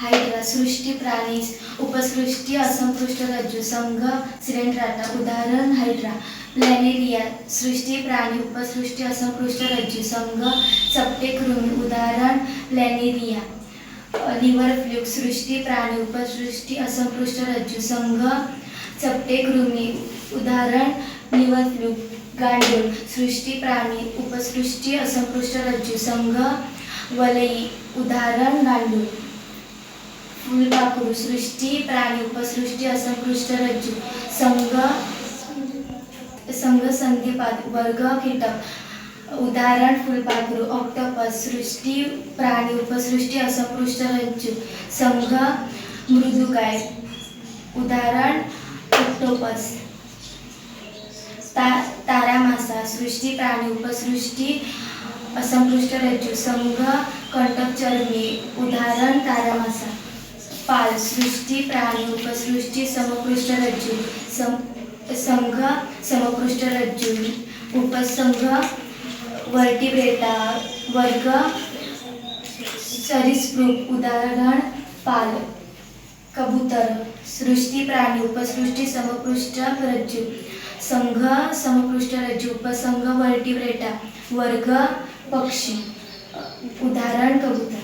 Hydra सृष्टी प्राणी उपसृष्टी असंपृष्ट रज्जू संघ सिलेंड्राटा उदाहरण हायड्रा प्लॅनेरिया सृष्टी प्राणी उपसृष्टी असंपृष्ट रज्जू संघ चपटे कृमी उदाहरण प्लॅनेरिया लिव्हर फ्लूक सृष्टी प्राणी उपसृष्टी असंपृष्ट रज्जू संघ चपटे कृमी उदाहरण लिव्हर फ्लूक गांडूळ सृष्टी प्राणी उपसृष्टी असंपृष्ट रज्जू संघ वलई उदाहरण गांडूळ. फुलपाखरू सृष्टी प्राणी उपसृष्टी असंकृष्ट रज्जू संघ संघ संधिपाद वर्ग कीटक उदाहरण फुलपाखरू ऑक्टोपस सृष्टी प्राणी उपसृष्टी असंकृष्ट रज्जू संघ मृदुकाय उदाहरण ऑक्टोपस ता तारामासा सृष्टी प्राणी उपसृष्टी असंकृष्ट रज्जू संघ कंटकचर्मी उदाहरण तारामासा. पाल सृष्टी प्राणी उपसृष्टी समपृष्ठ रज्जू सं संघ समपृष्ठ रज्जू उपसंघ वर्टिब्रेटा वर्ग सरीसृप उदाहरण पाल कबूतर सृष्टी प्राणी उपसृष्टी समपृष्ठ रज्जू संघ समपृष्ठ रज्जू उपसंघ वर्टिब्रेटा वर्ग पक्षी उदाहरण कबूतर.